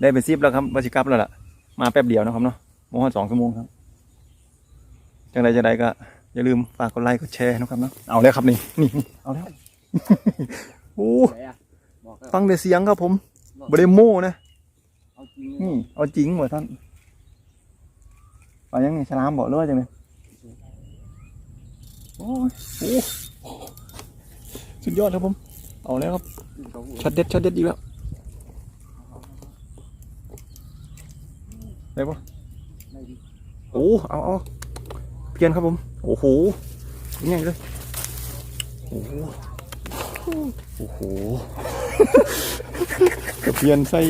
ได้เป็นซิปแล้วครับวาชิกลับแล้วล่ะ มาแป๊บเดียวนะครับเนาะโมงสองชั่วโมงครับ จังใดจังใดก็ อย่าลืมฝากกดไลค์กดแชร์นะครับเนาะเอาแล้วครับนี่นี่นี่เอาแล้วโอ้ไหนอะบอกแล้วฟังแต่เสียงครับผมบริโม่นะเอาจริงนี่เอาจริงหมดท่านเอายังไงฉลามบอกเลือจังเลยโอ้ยโอ้สุดยอดครับผม เอาแล้วครับช็อตเด็ดช็อตเด็ดอีกแล้ว ได้ปะโอ้เอาเอาเพียนครับผม โอ้โหยังไงเลย โอ้โหโอ้โหกระเพียนไส้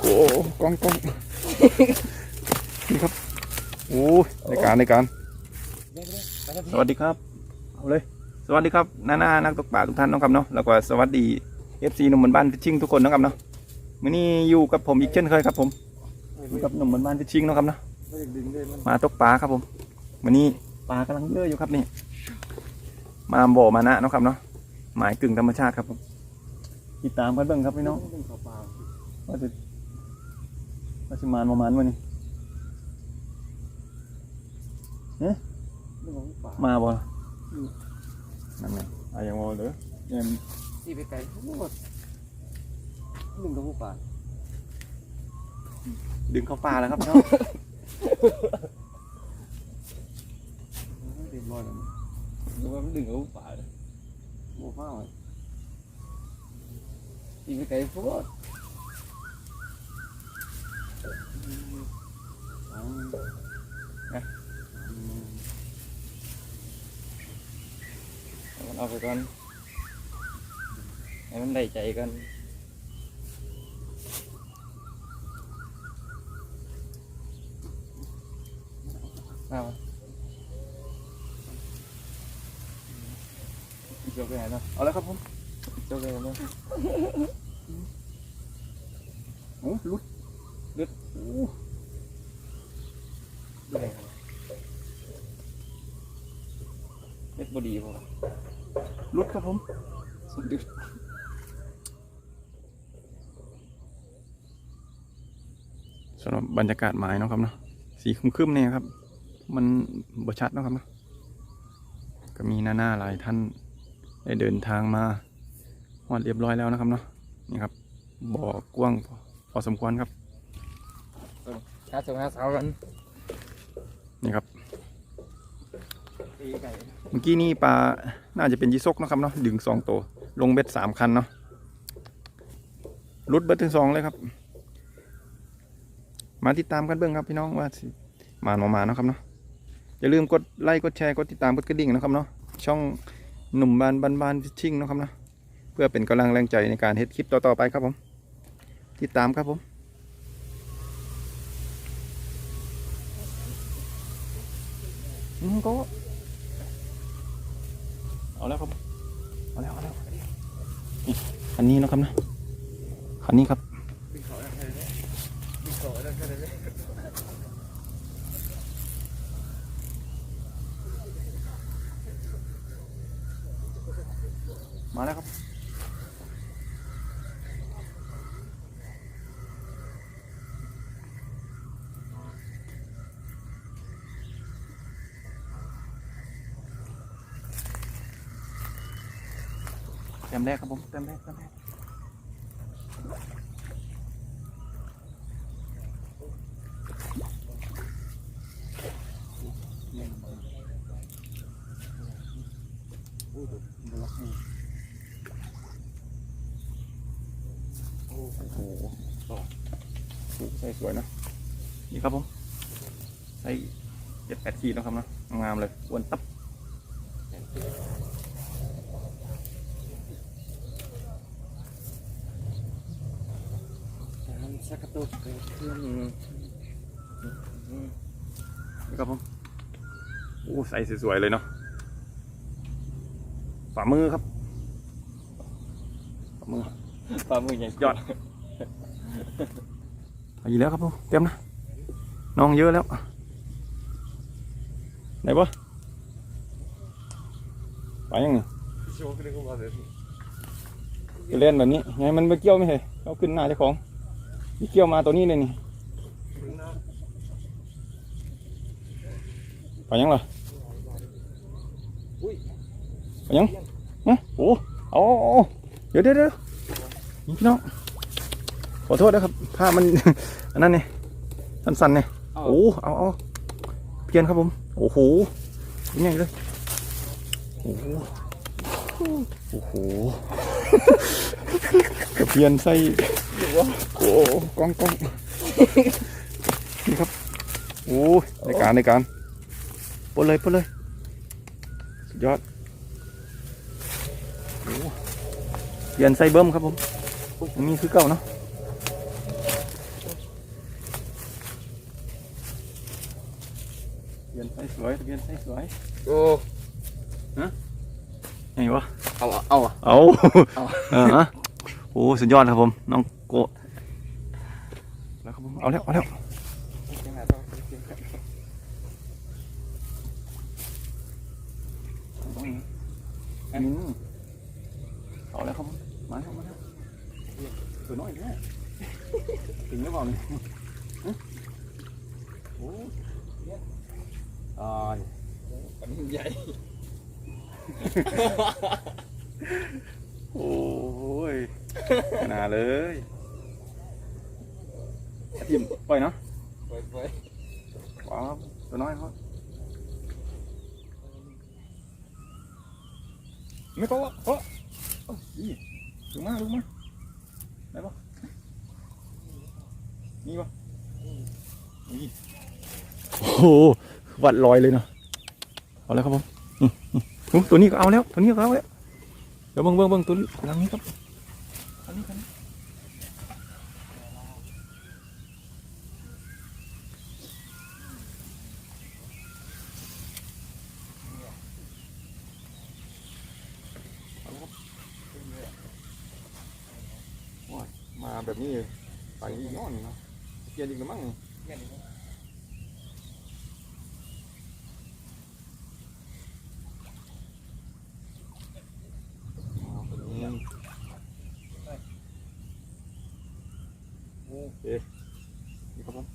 โอ้กล้องกล้องนี่ครับ โอ้ในการในการ สวัสดีครับเอาเลย สวัสดีครับน้าหน้านักตกปลาทุกท่านนะครับเนาะแล้วก็สวัสดีเอฟซีหนุ่มบนบ้านฟิชชิงทุกคนนะครับเนาะมื้อนี้อยู่กับผมอีกเช่นเคยครับผม กับหนุ่มบนบ้านฟิชชิงเนาะครับเนาะไม่ได้ดึงเลยมันมาตกปลาครับผมวันนี้ปลากำลังเยอะอยู่ครับนี่ มาบ่อมานะเนาะครับเนาะหมายกึ่งธรรมชาติครับผมติดตามกันเบิ่งครับพี่น้องดึงเปล่าว่าจะว่าจะมานประมาณวันนี้ๆดึงของเปล่ามาบ่นั่นไงอายังโมเหรือยังที่ไปไกลทั้งหมดดึงของเปล่า ดึงเข้าปลาแล้วครับพี่น้องเรียบร้อยแล้วหรือว่ามันดึงของเปล่าเลยโม่ฟ้าเลยที่ไปไกลทั้งหมดเอาไปก่อนให้มันได้ใจกัน เอาเจอไปไหนเนาะ เอาแล้วครับผม เจอไปไหนเนาะ โอ้ลุดลุดโอ้ ไปไหนครับ เม็ดบดีพอลุดครับผมสุดดึกสำหรับบรรยากาศหมายเนาะครับเนาะสีครึ้มๆเนี่ยครับ มันบ่ชัดเนาะครับเนาะก็มีหน้าหน้าๆหลายท่านได้เดินทางมาฮอดเรียบร้อยแล้วนะครับเนาะนี่ครับบ่อกว้างพอพอสมควรครับหาสองหาสาวกันนี่ครับตีไก่ เมื่อกี้นี่ปลา น่าจะเป็นยีซกเนาะครับเนาะ ดึงสองตัว ลงเบ็ดสามคันเนาะรุดเบ็ดถึงสองเลยครับ มาติดตามกันเบื้องครับพี่น้องว่าสิมาหนอมาเนาะครับเนาะ อย่าลืมกดไลค์ กดแชร์ กดติดตาม กดกระดิ่งนะครับเนาะ ช่องหนุ่มบานบานบานฟิชชิ่งเนาะครับเนาะ เพื่อเป็นกำลังแรงใจในการเฮ็ดคลิปต่อๆไปครับผม ติดตามครับผมอืมก็ เอาแล้วครับ เอาแล้วเอาแล้วนี่ คันนี้นะครับนะคันนี้ครับ ดึงเขาได้แค่ไหนดึงเขาได้แค่ไหน มาแล้วครับ แต้มแรกครับผมแต้มแรกแต้มแรกโอ้โหโอ้ใส่สวยนะ นี่ครับผม ใส่เจ็ดแปดขีดนะครับนะ งามเลยอ้วนตับ สักกระตุกเกิดขึ้นนี่ครับผมโอ้ใส่สวยๆเลยเนาะฝ่ามือครับฝ่ามือปลามึกใหญ่ยอดอายู่แล้วครับผมเต็มนะน้องเยอะแล้ว ไหนวะไปยังไงเลยจะเล่นแบบนี้ไงมันไปเกี่ยวไม่ใช่เอาขึ้นหน้าเจ้าของ มีเกี่ยวมาตัวนี้เลยนี่ถึงนะไปยังเหรออุ้ยไปยังฮะโอ้เอาเอาเอาเดี๋ยวเดี๋ยวเดี๋ยวนี่พี่น้องขอโทษนะครับภาพมันอันนั้นเนี่ยสั้นๆเนี่ยเอาโอ้เอาเอาเพียนครับผม โอ้โหเป็นไงเลยโอ้โหโอ้โห กระเพียนใส่โอ้กล้องกล้องนี่ครับโอ้ยในการในการปนเลยปนเลยสุดยอดโอ้เพียนใส่เบิ้มครับผมยังมีคือเก่าเนาะเปลี่ยนไส้สวยเปลี่ยนไส้สวยโอ้ไงวะเอาเอาเอาเอาเอาเออฮะโอ้สุดยอดครับผม น้องโกะแล้วครับผมเอาแล้วเอาแล้วอืมเอาแล้วครับมาแล้วมาแล้วตัวน้อยแค่ถึงหรือเปล่าเนี่ยโอ้ตายปันใหญ่ โอ้ยขนาดเลยยิ้มปล่อยเนาะไปไปว้าวตัวน้อยเขาไม่ก็วะเออเอ้ยอีถึงมาถึงมาได้ปะนี่ปะนี่โอ้โหวัดลอยเลยเนาะเอาแล้วครับผมนี่นี่โอ้ตัวนี้ก็เอาแล้วตัวนี้ก็เอาแล้ว เดี๋ยวเบิ่งเบิ่งเบิ่งตัวนี้หลังนี้ครับอันนี้กันว้ายมาแบบนี้ไปอีกย้อนเนาะเกียนอีกแล้วมั้งแม่นเอาแบบนี้โอเคนี่ครับผม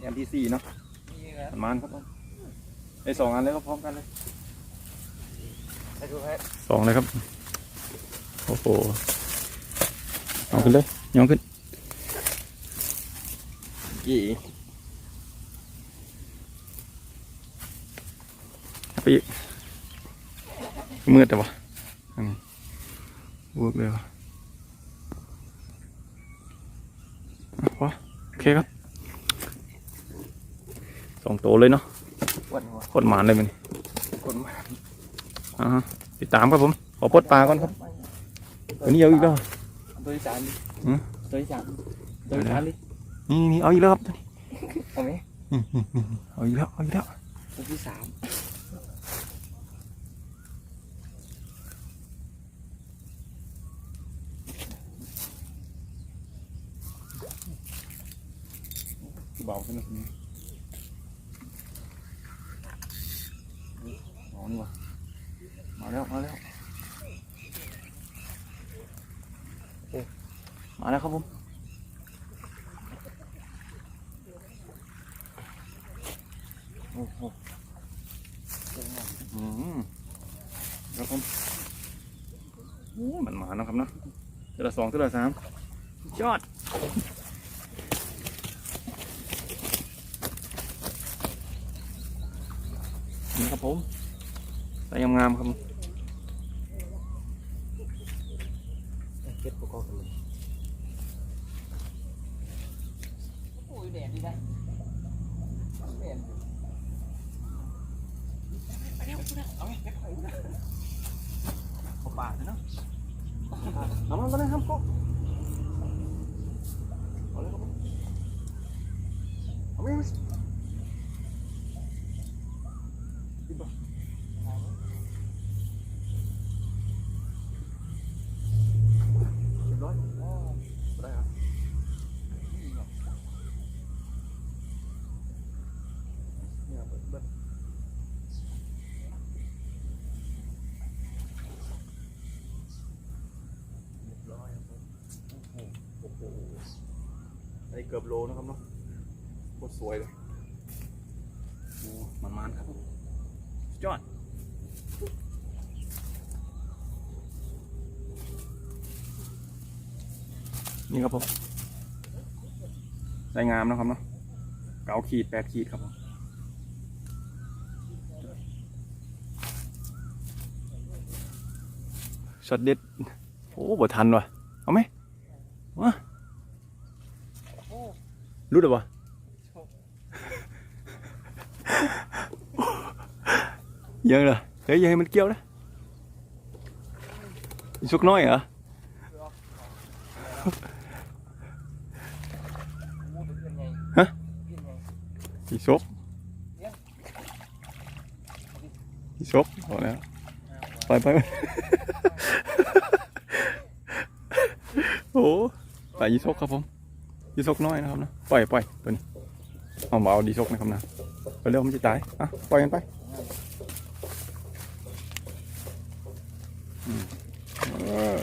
แอมพีสี่เนาะ นี่นะ ประมาณครับผมไอ้ สองอันเลยก็พร้อมกันเลยให้ดูให้สองเลยครับ โอ้โหเอาขึ้นเลยยองขึ้นกี่เอาไปอีกมืดแต่วะอันนี้เวิร์กเลยวะอะวะโอเคครับสองตัวเลยเนาะวันหัว โคตรหมานเลยมันคนมาอ่าฮะติดตามครับผม ขอปลดปลาก่อนครับตัวนี้เอาอีกแล้วตัวที่สามดิหือตัวที่สามตัวที่สามดินี่นี่เอาอีกแล้วครับตัวนี้เอาไหมเอาอีกแล้วเอาอีกแล้วตัวที่สาม เบาขึ้นนะทีนี้อ๋อนี่วะ มาแล้วมาแล้วมาแล้วครับผมโอ้โหอืมครับผมโอ้มันมาแล้วครับเนาะเทือละสองเทือละสามยอดนี่ครับผม ใส่งามๆครับผมเก็บประกอบกันเลยโอ้ยแดดดีได้แดดไปเร็วคุณเอาไงไปไปเอาปากเลยเนาะ เอามันมาเลยครับก็เอาเลยครับผมเอาไปเอาไปกินปะเรียบร้อยได้ครับเนี่ยเบิดเบิดเรียบร้อยครับผมโอ้โหโอ้โห อันนี้ เกือบโลนะครับเนาะโคตรสวยเลยโอ้มันมันครับผมสุดยอดนี่ครับผมได้งามนะครับเนาะเก้าขีดแปดขีดครับผมช็อตเด็ดโอ้บ่ทันว่ะ เอาไหมวะ รุดหรือวะยังเหรอเฮ้ยยังให้มันเกี่ยวนะอีสุกน้อยเหรอฮะอีซกอีซกบอกแล้วไปไปโอ้ไปอีซกครับผม ดีซกน้อยนะครับนะปล่อยปล่อยตัวนี้เอามาเอาดีซกนะครับนะไปเร็วมันจะตายอะปล่อยมันไปเออ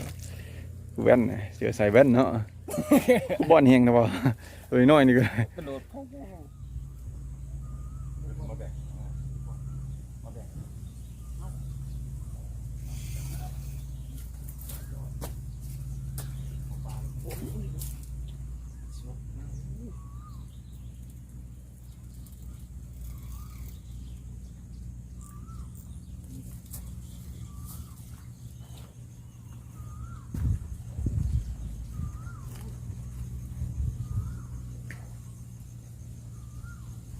แว่นเสือใส่แว่นเนาะบอนเฮงนะบ่เอ้ยน้อยนี่ก็ กระโดดพ่อพ่อ มาแบ่งมาแบ่ง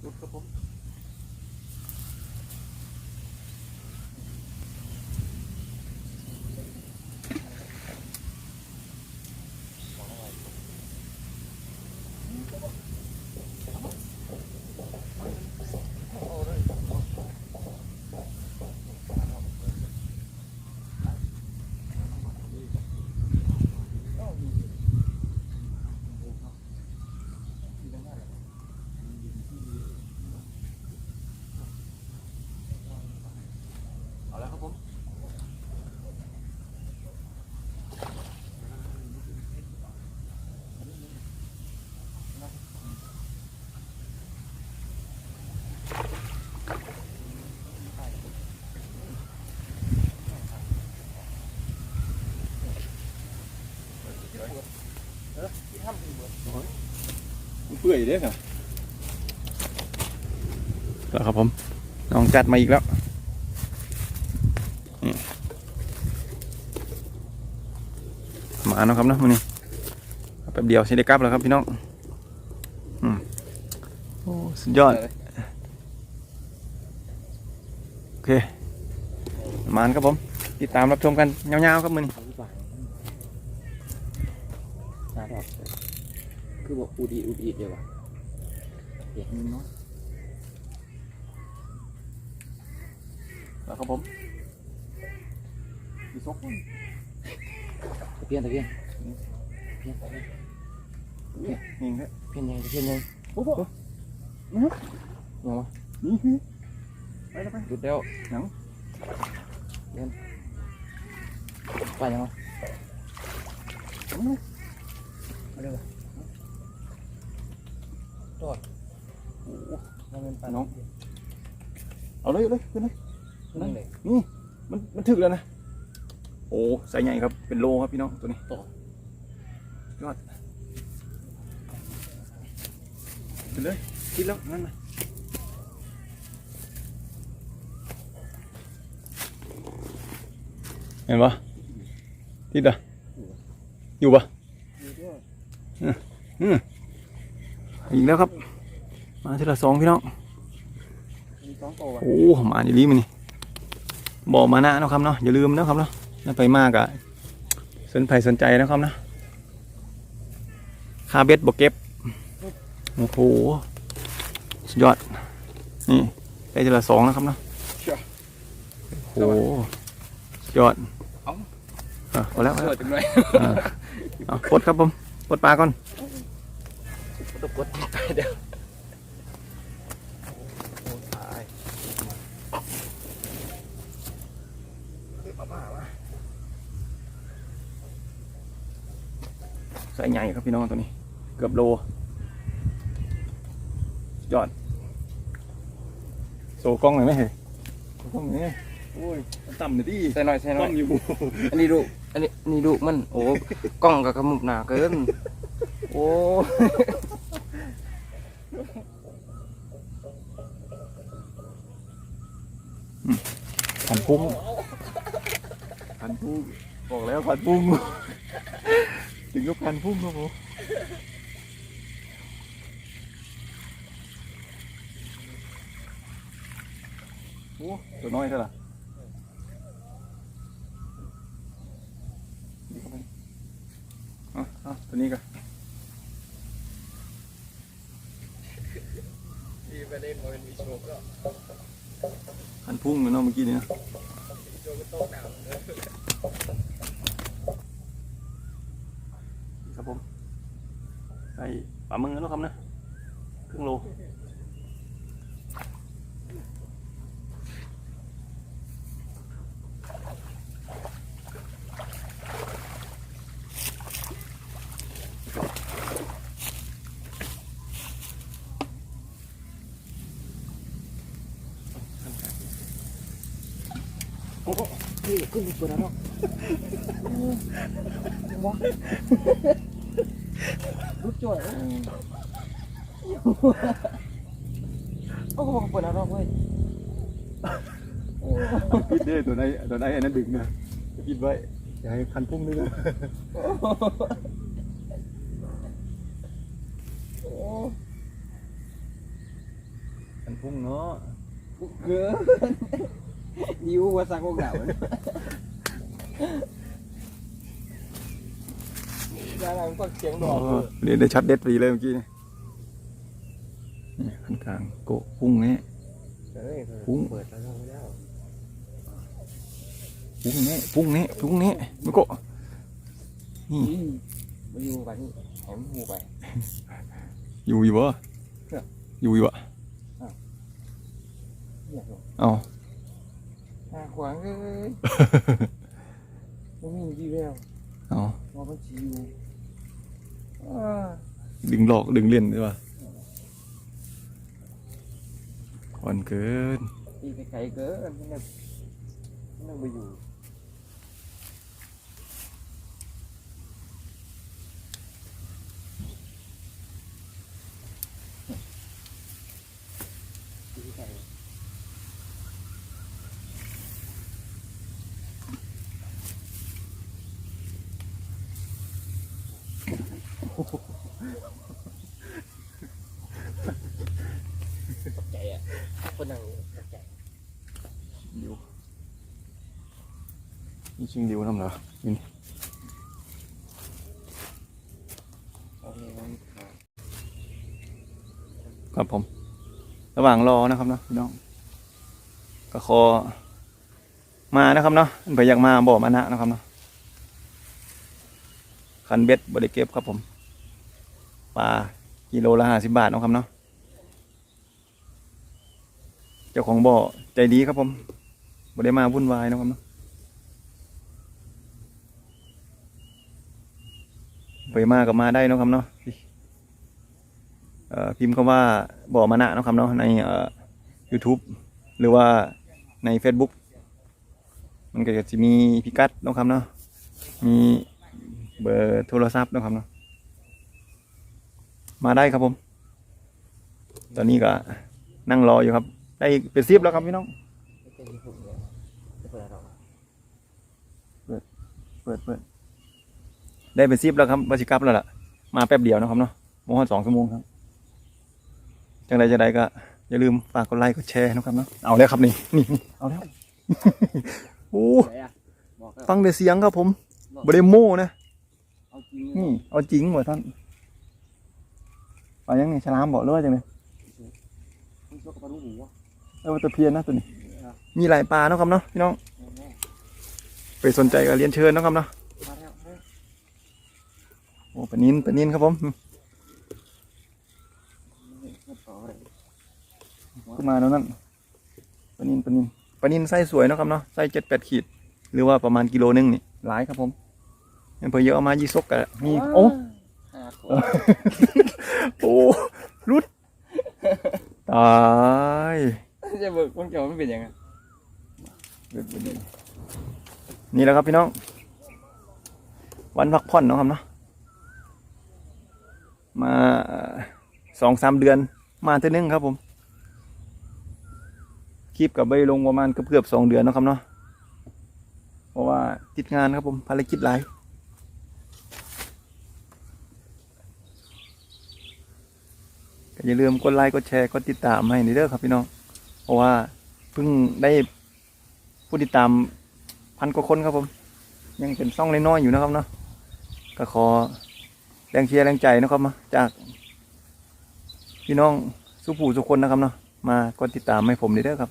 รุด ปื่อยเด้อค่ะแล้วครับผมน้องจัดมาอีกแล้วมาเนาะครับเนาะมื้อนี้แป๊บเดียวใช้ได้กลับแล้วครับพี่น้องอืมโอ้สุดยอดโอเคมานครับผมติดตามรับชมกันยาวๆครับมือนี้ เอาที่ฝ่ายน่าดอก คือบอกอูดีอูดีเดียวว่ะเด็กนิดน้อยแล้วครับผมมีซกตะเพียนตะเพียนเพียนตะเพียนนี่ครับเพียนใหญ่ตะเพียนใหญ่โอ้โหยังวะนี่คือไปแล้วไปหยุดแล้วหยังเพียนไปยังวะเอาเร็วจอดโอ้โหมั นเป็นปลาน้อง เอาเลยเอาเลยขึ้นเลยนั่นเลยนี่มันมันถึกแล้วนะ โอ้ไซส์ใหญ่ครับ เป็นโลครับพี่น้องตัวนี้ต่อยอดขึ้นเลยคิดแล้วนั่นนะเห็นปะติดอะอยู่ปะอืมอีกแล้วครับ มาทีละสองพี่น้องมี สองตัวว่ะโอ้มาดีลีมันนี่บอกมานะเนาะครับเนาะอย่าลืมนะครับเนาะถ้าไปมากอะสนใจสนใจนะครับนะค่าเบ็ดบกเก็บโอ้โหสุดยอดนี่ได้ทีละสองนะครับเนาะโอ้โหสุดยอดอะเอาแล้วเอาเกิแล้วดจังเลยอะเอาปลดครับผมปลดปลาก่อนตกกดตายเดี๋ยวโอ้ตาย ใส่ใหญ่ครับพี่น้องตัวนี้ เกือบโล ยอด โซกล้องหน่อยไหมเฮ้ยโซกล้องหน่อยไหมโอ้ยมันต่ำเลยดิใส่หน่อยใส่หน่ต้ออยงอยู่อันนี้ดูอันนี้อันนี้ดูมัน โอ้กล้องกับกระมุบหนาเกิน โอ้พันพุ่งพันพุ่งบอกแล้วพันพุ่ง ถึงก็พันพุ่งครับผมโอ้ตัวน้อยเท่าไหร่เอาเอาตัวนี้กันมีประเด็นมันมีโชคแล้วพันพุ่งเลยเนาะเมื่อกี้เนี้นะโชคก็โตหนาว ครับผม ใส่ปลาหมึกแล้วครับนะครึ่งโลโอ้โหนี่ขึ้นเปิดแล้วเนาะ ว้าลุกจ่อยโอ้โหเปิดแล้วเนาะเว้ยโอ้ปิดเด้ตัวไหนตัวไหนอันนั้นดึงนะปิดไว้อย่าให้คันพุ่งด้วยนะโอ้คันพุ่งเนาะเกินยิ้วว่าสักพวกหนาว ยาอะไรมันก็เสียงดอกเรียนได้ชัดเด็ดฟรีเลยเมื่อกี้นี่นี่คันกลางโกะพุ่งนี้เฮ้ยพุ่งเปิดแล้วแล้วพุ่งนี้พุ่งนี้พุ่งนี้มันโกะนี่นี่มาอยู่ไปนี่แหมหูไป อยู่อยู่บ่ครับอยู่อยู่บ่เนี่ยหรอเอาหาขวางเลยมันมีดีแล้วเอามองมันชิวอ่า ดึงหลอกดึงเล่นใช่ป่ะอ่อนเกินตีไปไกลเกินไม่ได้ไม่ได้ไปอยู่ ตกใจอะคนนั่งตกใจดิวนี่ชิงดิวทำเหรอนี่คมันขาดครับผม ระหว่างรอนะครับเนาะพี่น้องก็ขอมานะครับเนาะเผื่ออยากมาบอกมานะนะครับเนาะคันเบ็ดบริเก็บครับผม ปลากิโลละห้าสิบบาทนะครับเนาะเจ้าของบ่อใจดีครับผมบริมาวุ่นวายนะครับเนาะเผื่อมากับมาได้นะครับเนาะพิมพ์คำว่าบ่อมานะนะครับเนาะในเอ่อ YouTube หรือว่าใน Facebook มันก็จะมีพิกัดนะครับเนาะมีเบอร์โทรศัพท์นะครับเนาะ มาได้ครับผม ตอนนี้ก็นั่งรออยู่ครับ ได้เป็นซิปแล้วครับพี่น้องไม่เป็นที่ผมเลยไม่เปิดหรอกเปิดเปิดได้เป็นซิปแล้วครับบาชิกลับแล้วล่ะ มาแป๊บเดียวนะครับเนาะโมงสองชั่วโมงครับ จังใดจังใดก็อย่าลืมฝากกดไลค์กดแชร์นะครับเนาะ เอาแล้วครับนี่นี่นี่เอาแล้ว โอ้ไหนอะบอกแล้วฟังแต่เสียงครับผมบริโม่นะเอาจริงนี่เอาจริงหมดท่าน ไปยังนี่ฉลามบอกหรือว่าจังไงมึงชกกับปลาลูกหมูวะเออตะเพียนนะตัวนี้ มีหลายปลาเนาะครับเนาะพี่น้องแน่ไปสนใจก็เรียนเชิญเนาะครับเนาะๆมาแล้วมาแล้วโอ้ปลานินปลานินครับผมนี่เปิดต่อเลยขึ้นมาแล้วนั่นปลานินปลานินปลานินไส้สวยเนาะครับเนาะไส้เจ็ดแปดขีด หรือว่าประมาณกิโลนึงนี่หลายครับผมเพื่อเยอะเอามายี่ซกกะมีโอ้หาขว โอ้รุดตายจะเบิกของเจ้าไม่เป็นยังไงเบิดบ่ดีนี่แหละครับพี่น้อง วันพักผ่อนเนาะครับเนาะมาสองสามเดือนมาเท่านึงครับผม คลิปกับใบลงประมาณเกือบๆสองเดือนเนาะครับเนาะ เพราะว่าติดงานครับผมภารกิจหลาย อย่าลืมกดไลค์กดแชร์กดติดตามให้นี่เด้อครับพี่น้อง เพราะว่าเพิ่งได้ผู้ติดตามพันกว่าคนครับผม ยังเป็นซ่องเล่น้อยอยู่นะครับเนาะก็ขอแรงเชียร์แรงใจนะครับมาจากพี่น้องสุผู้สุคนนะครับเนาะมากดติดตามให้ผมนี่เด้อครับ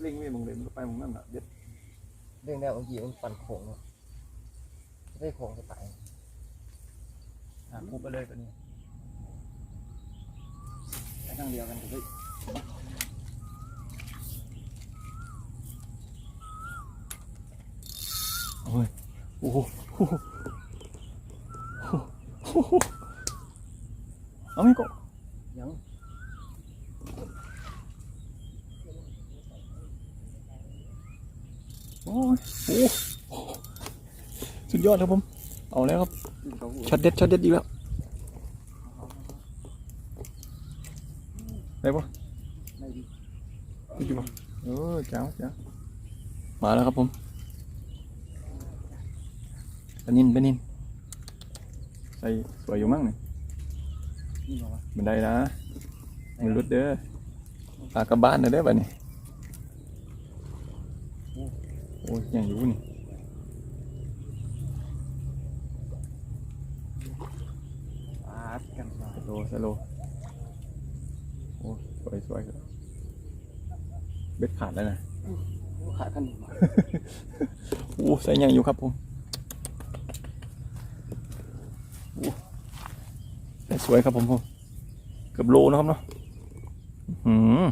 เล่งเว้ยมึงเลยมึงก็ไปมึงนั่นแหละเด็ด เรื่องแรกเมื่อกี้มันปั่นโค้งได้โค้งจะตายหาคูไปเลยตัวนี้ไปทางเดียวกันเฮ้ยโอ้ยโอ้โหโอ้โหโอ้โหเอาไม่ก็ ยัง โอ้ยโอ้โหสุดย อดครับผม เอาแล้วครับขึ้นเขาหัวช็อตเด็ดช็อตเด็ดอีกแล้วได้ปะไม่ดีได้กี่ปะเออเจ้าเจ้ามาแล้วครับผมปนินปนินใส่สวยอยู่มั้งเนี่ยบันไดนะมันรุดเด้อปลากลับบ้านเด้อเด้อบัดนี้โอ้โอ้ยยังอยู่นี่ ปาดกันมา สโลว์สโลว์โอ้สวยสวยเบ็ดขาดแล้วนะขาดกันมาโอ้ใส่ใหญ่อยู่ครับผมโอ้ใส่สวยครับผมผมเกือบโลนะครับเนาะอื้อหือ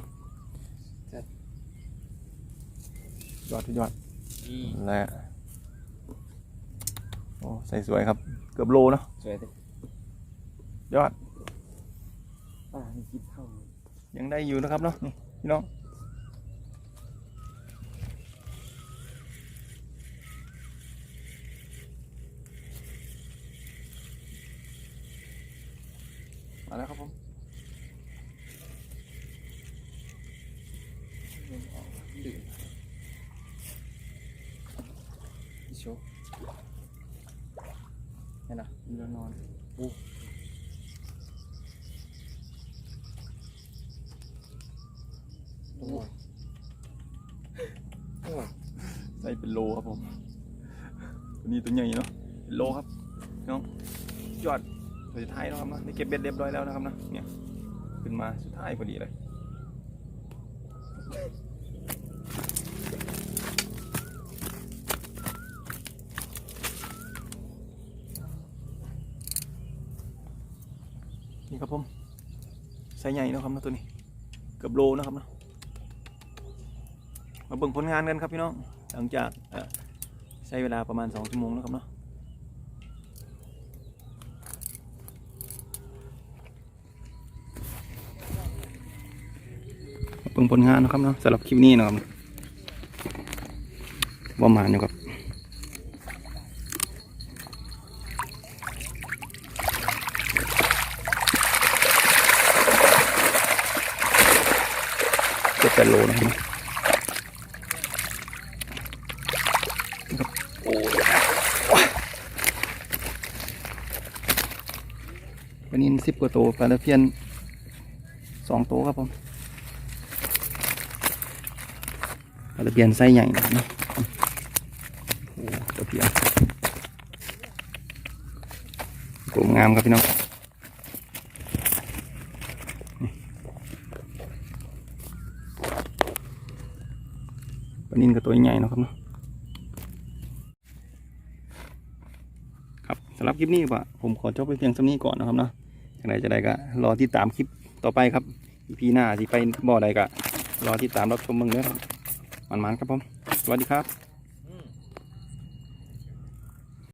ยอดยอดและโอ้ใส่สวยครับ เกือบโลเนาะสวยดิยอด ป้านี่คิดเข้ายังได้อยู่นะครับเนาะนี่พี่น้องมาแล้วครับผมดื่มพี่โชว์นี่นะเรือนอนโอ้ยโอ้ย ใส่ เป็นโลครับผมตัวนี้ตัวใหญ่เนาะเป็นโลครับพี่น้องยอดตัวสุดท้ายแล้วครับเนาะได้เก็บเบ็ดเรียบร้อยแล้วนะครับเนาะเนี่ยขึ้นมาสุดท้ายพอดีเลยนี่ครับผมใส่ใหญ่เนาะครับเนาะตัวนี้ เกือบโลนะครับเนาะมาเบิ่งผลงานกันครับพี่น้อง หลังจากใช้เวลาประมาณสองชั่วโมงแล้วครับเนาะเบิ่งผลงานนะครับเนาะสำหรับคลิปนี้นะครับประมาณอยู่ครับจ็ดแปดโลนะครับเนาะ โอ้ย วันนี้สิบกว่าตัวปลาตะเพียนสองตัวครับผมปลาตะเพียนไส้ใหญ่นะโอ้ตะเพียนตัวงามครับพี่น้องนี่ปลานินกับตัวใหญ่นะครับเนาะครับสำหรับคลิปนี้ว่าผมขอจบไปเพียงเท่นี้ก่อนนะครับเนาะ อย่างไรจะได้ก็รอที่ตามคลิปต่อไปครับพี่น้าที่ไปบ่อใดก็รอที่ตามรับชมมึงเด้อครับมันๆครับผมสวัสดีครับ